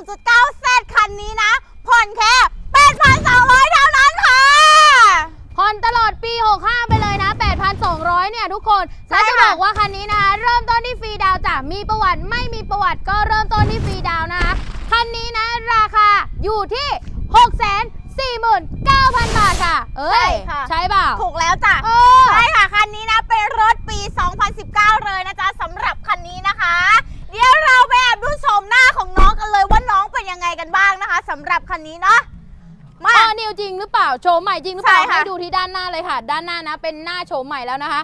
1.9 Z คันนี้นะ ผ่อนแค่ 8,200 เท่านั้นค่ะ ผ่อนตลอดปี 65 ไปเลยนะ 8,200 เนี่ยทุกคนใช่และจะค่ะบอกว่าคันนี้นะคะ เริ่มต้นที่ฟรีดาวน์จ้ะ มีประวัติไม่มีประวัติก็เริ่มต้นที่ฟรีดาวน์นะคะ คันนี้นะราคาอยู่ที่ 649,000 บาทค่ะ เอ้ย ใช่เปล่าถูกแล้วจ้ะ เออ ใช่ค่ะ คันนี้นะ เป็นรถปี 2019 เลยนะจ๊ะ หรับคันนี้เนาะมา ออนิวจริงหรือเปล่าโฉมใหม่จริงหรือเปล่าใช่ค่ะ ให้ดูที่ด้านหน้าเลยค่ะ ด้านหน้านะเป็นหน้าโฉมใหม่แล้วนะคะ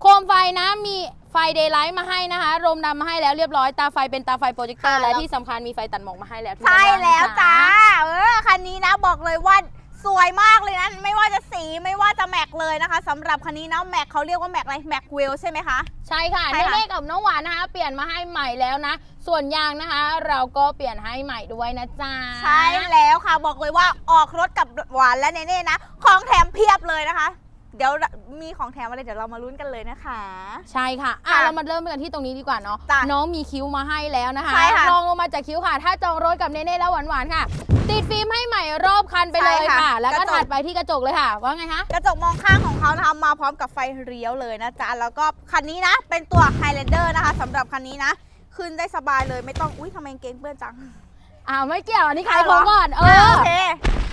โคมไฟนะมีไฟเดย์ไลท์มาให้นะคะรมดำมาให้แล้วเรียบร้อยตาไฟเป็นตาไฟโปรเจคเตอร์ค่ะและแล้วที่สำคัญมีไฟตัดหมอกมาให้แล้วที่ใช่ด้านหน้าแล้วนะคะ จ้า เออ คันนี้นะบอกเลยว่า สวยมากเลยนะ ไม่ว่าจะสีไม่ว่าจะแม็กเลยนะคะสำหรับคันนี้นะแม็กเขาเรียกว่าแม็กอะไรแม็กเวลใช่ไหมคะ ใช่ค่ะใช่ในค่ะ เลขกับน้องหวานนะคะ เปลี่ยนมาให้ใหม่แล้วนะ ส่วนยางนะคะ เราก็เปลี่ยนให้ใหม่ด้วยนะจ๊ะ ใช่แล้วค่ะบอกเลยว่าออกรถกับหวานและเนเน่นะ ของแถมเพียบเลยนะคะ เดี๋ยวมีของแถมอะไรเดี๋ยวเรามาลุ้นกันเลยนะคะ ใช่ค่ะอะ ค่ะเรามาเริ่มกันที่ตรงนี้ดีกว่าเนาะจ้ะน้องมีคิ้วมาให้แล้วนะคะใช่ค่ะลองลงมาจากคิ้วค่ะ ถ้าจองรถกับเนเน่แล้วหวานๆค่ะ ติดฟิล์มให้ใหม่รอบคันไปเลยใช่ค่ะค่ะ แล้วก็กระจก ถัดไปที่กระจกเลยค่ะ ว่าไงคะ กระจกมองข้างของเขานะคะมาพร้อมกับไฟเลี้ยวเลยนะจ๊ะ แล้วก็คันนี้นะ เป็นตัว Highlander นะคะสำหรับคันนี้นะ ขึ้นได้สบายเลยไม่ต้อง อุ้ยทำไมกางเกงเปื้อนจังอ้าวไม่เกี่ยวอันนี้ใครเอาเหขรอองก่อนเออ่าอโอเค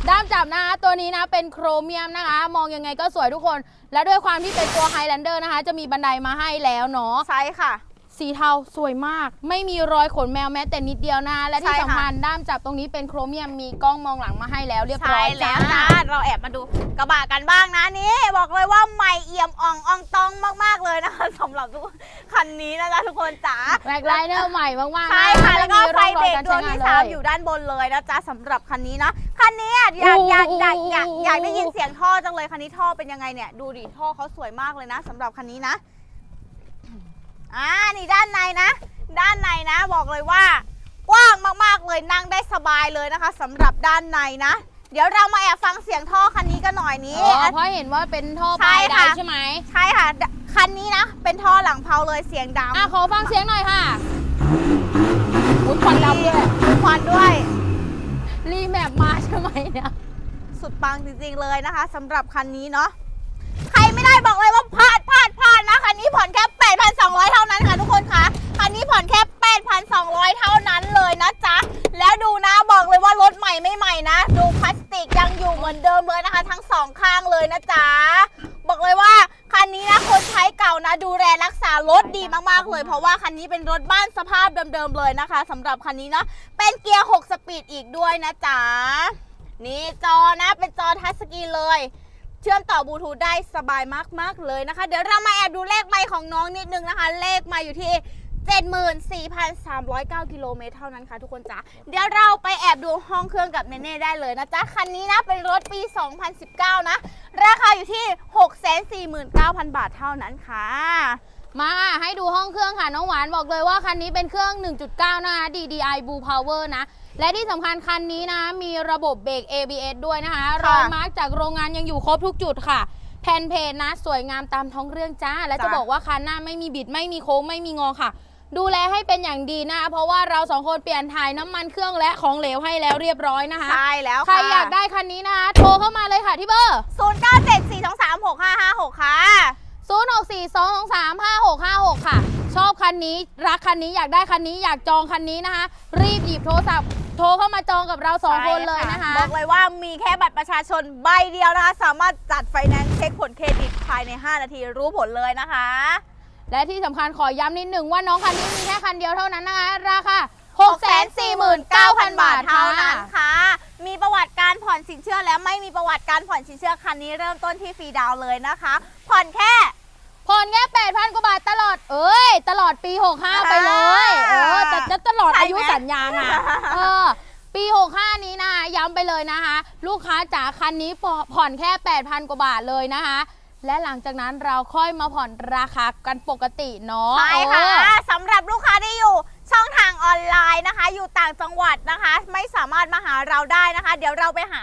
ด้ามจับนะคะ ตัวนี้นะเป็นโครเมียมนะคะ มองยังไงก็สวยทุกคน และด้วยความที่เป็นตัวไฮแลนเดอร์นะคะ จะมีบันไดมาให้แล้วเนาะ ใช่ค่ะ สีเทาสวยมาก ไม่มีรอยขนแมวแม้แต่นิดเดียวนะ และที่ใช่ค่ะ สำคัญด้ามจับตรงนี้เป็นโครเมียมมีกล้องมองหลังมาให้แล้วเรียบร้ใช่อยแล้วจ้าจ้าเราแอบมาดูกระบะกันบ้างนะนี่บอกเลยว่าใหม่เอี่ยมอ่องอ่องตองมากๆเลยนะคะสำหรับทุกคันนี้นะจ๊ะทุกคนจ๋า แบ็คไลเนอร์ใหม่มากๆใช่นค่ะ แล้วก็ม่มีไฟร่องรเบรอยกการดวใช้งงานที่เลสามยอยู่ด้านบนเลยนะจ๊ะสำหรับคันนี้นะ คันนี้อะอยากอยากอยากอยากอยากได้ยินเสียงท่อจังเลยคันนี้ท่อเป็นยังไงเนี่ยดูดิท่อเขาสวยมากเลยนะสำหรับคันนี้นะอ่านี่ด้านในนะ ด้านในนะ บอกเลยว่า กว้างมากๆเลยนั่งได้สบายเลยนะคะสำหรับด้านในนะ เดี๋ยวเรามาแอบฟังเสียงท่อคันนี้กันหน่อยนี้ อ๋อเพราะเห็นว่าเป็นท่อใช่ปลายใดค่ะใช่ไหมใช่ค่ะดคันนี้นะ เป็นท่อหลังเพลาเลยเสียงดังอะขอฟังเสียงหน่อยค่ะอุ้ยควันดำด้วยควันด้วย รีแมปมาใช่ไหมเนี่ย สุดปังจริงๆเลยนะคะสำหรับคันนี้เนาะใครไม่ได้บอกเลยว่าพลาดพลาดพลาดนะคันนี้ผ่อนแค่8,200 เท่านั้นค่ะทุกคนค่ะคันนี้ผ่อนแค่8,200 รถดีมากๆเลย เพราะว่าคันนี้เป็นรถบ้านสภาพเดิมๆเลยนะคะสำหรับคันนี้เนาะเป็นเกียร์ 6 สปีดอีกด้วยนะจ๊ะนี่จอนะเป็นจอทัชสกรีนเลย เชื่อมต่อบลูทูธได้สบายมากๆเลยนะคะ เดี๋ยวเรามาแอบดูเลขไมของน้องนิดนึงนะคะ เลขมาอยู่ที่74,309กิโลเมตรเท่านั้นค่ะทุกคนจ๋าเดี๋ยวเราไปแอบดูห้องเครื่องกับเนเน่ได้เลยนะจ๊ะ คันนี้นะเป็นรถปี 2019 นะ ราคาอยู่ที่ 649,000 บาทเท่านั้นค่ะ มาให้ดูห้องเครื่องค่ะ น้องหวานบอกเลยว่าคันนี้เป็นเครื่อง 1.9 นะคะ DDI Blue Power นะ และที่สำคัญคันนี้นะ มีระบบเบรก ABS ด้วยนะคะรอยมาร์กจากโรงงานยังอยู่ครบทุกจุดค่ะ แผ่นเพจนะ สวยงามตามท้องเรื่องจ้า และจะจ้ะบอกว่าคันหน้าไม่มีบิดไม่มีโค้งไม่มีงอค่ะ ดูแลให้เป็นอย่างดีนะคะเพราะว่าเราสองคนเปลี่ยนถ่ายน้ำมันเครื่องและของเหลวให้แล้วเรียบร้อยนะคะใช่แล้วใครค่ะอยากได้คันนี้นะคะโทรเข้ามาเลยค่ะที่เบอร์0974236556ค่ะ 0642235656 ค่ะ ชอบคันนี้ รักคันนี้อยากได้คันนี้อยากจองคันนี้นะคะ รีบหยิบโทรศัพท์โทรเข้ามาจองกับเราสองคนเลยนะคะ บอกเลยว่ามีแค่บัตรประชาชนใบเดียวนะคะ สามารถจัดไฟแนนซ์เช็คผลเครดิตภายใน 5 นาทีรู้ผลเลยนะคะ และที่สำคัญขอย้ำนิดหนึ่งว่าน้องคันนี้มีแค่คันเดียวเท่านั้นนะคะ ราคา649,000 บาทเท่าเท่านั้นั้นนค่ะ มีประวัติการผ่อนสินเชื่อและไม่มีประวัติการผ่อนสินเชื่อคันนี้เริ่มต้นที่ฟรีดาวน์เลยนะคะ ผ่อนแค่ ผ่อนแค่8,000กว่าบาทตลอด เอ้ย ตลอดปี 65 ไปเลย เออแต่จะตลอดใช่ไหมอายุสัญญาอะเออ ปี 65 นี้นะคะย้ำไปเลยนะคะ ลูกค้าจ๋าคันนี้ผ่อนแค่ 8,000 กว่าบาทเลยนะคะ และหลังจากนั้นเราค่อยมาผ่อนราคากันปกติเนาะใช่ค่ะเออสำหรับลูกค้าที่อยู่ช่องทางออนไลน์นะคะ อยู่ต่างจังหวัดนะคะ ไม่สามารถมาหาเราได้นะคะ เดี๋ยวเราไปหา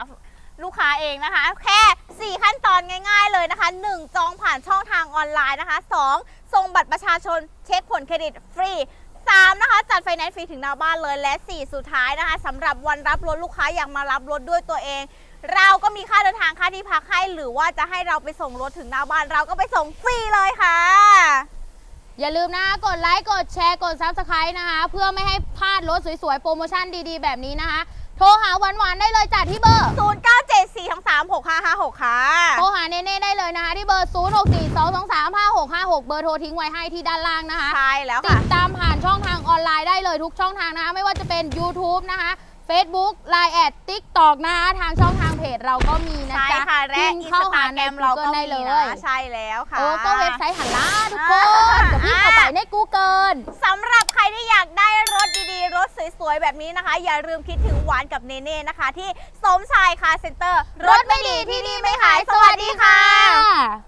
ลูกค้าเองนะคะ แค่ 4 ขั้นตอนง่าย ๆเลยนะคะ 1. จองผ่านช่องทางออนไลน์นะคะ 2. ส่งบัตรประชาชนเช็คผลเครดิตฟรี 3 นะคะ จัดไฟแนนซ์ฟรีถึงหน้าบ้านเลย และ 4 สุดท้ายนะคะสำหรับวันรับรถลูกค้าอยากมารับรถด้วยตัวเอง เราก็มีค่าเดินทางค่าที่พักให้หรือว่าจะให้เราไปส่งรถถึงหน้าบ้านเราก็ไปส่งฟรีเลยค่ะ อย่าลืมนะคะกดไลค์ กดแชร์ กด Subscribe นะคะ เพื่อไม่ให้พลาดรถสวยๆ โปรโมชั่นดีๆ แบบนี้นะคะ โทรหาหวานๆ ได้เลยจัดที่เบอร์ 0974236556 ค่ะ โทรหาเน่ๆได้เลยนะคะที่เบอร์ 0 6 4 2 2 3 5 6 5 6 เบอร์โทรทิ้งไว้ให้ที่ด้านล่างนะคะใช่แล้วติค่ะ ดตามผ่านช่องทางออนไลน์ได้เลยทุกช่องทางนะคะไม่ว่าจะเป็น YouTube นะคะ Facebook Line แอด TikTok นะคะทางช่องทางเพจเราก็มีนะใช่จ๊ะค่ะ และพิมพ์อินเข้าสตาหาแกใน รมเราก็ Google ได้มีเลนะยใช่แล้วค่ะ โอ้ก็เว็บไซต์หันล่าทุกคน เดี๋ยวพี่เข้าไปใน Google สำหรับใครที่อยากได้รถดีๆ รถส วยๆ แบบนี้นะคะ อย่าลืมคิดถึงหวานกับเนเน่นะคะ ที่สมชายคาเซ็นเตอร์ รถไม่ดีที่นี่ไม่ขาย สวัสดีค่ะ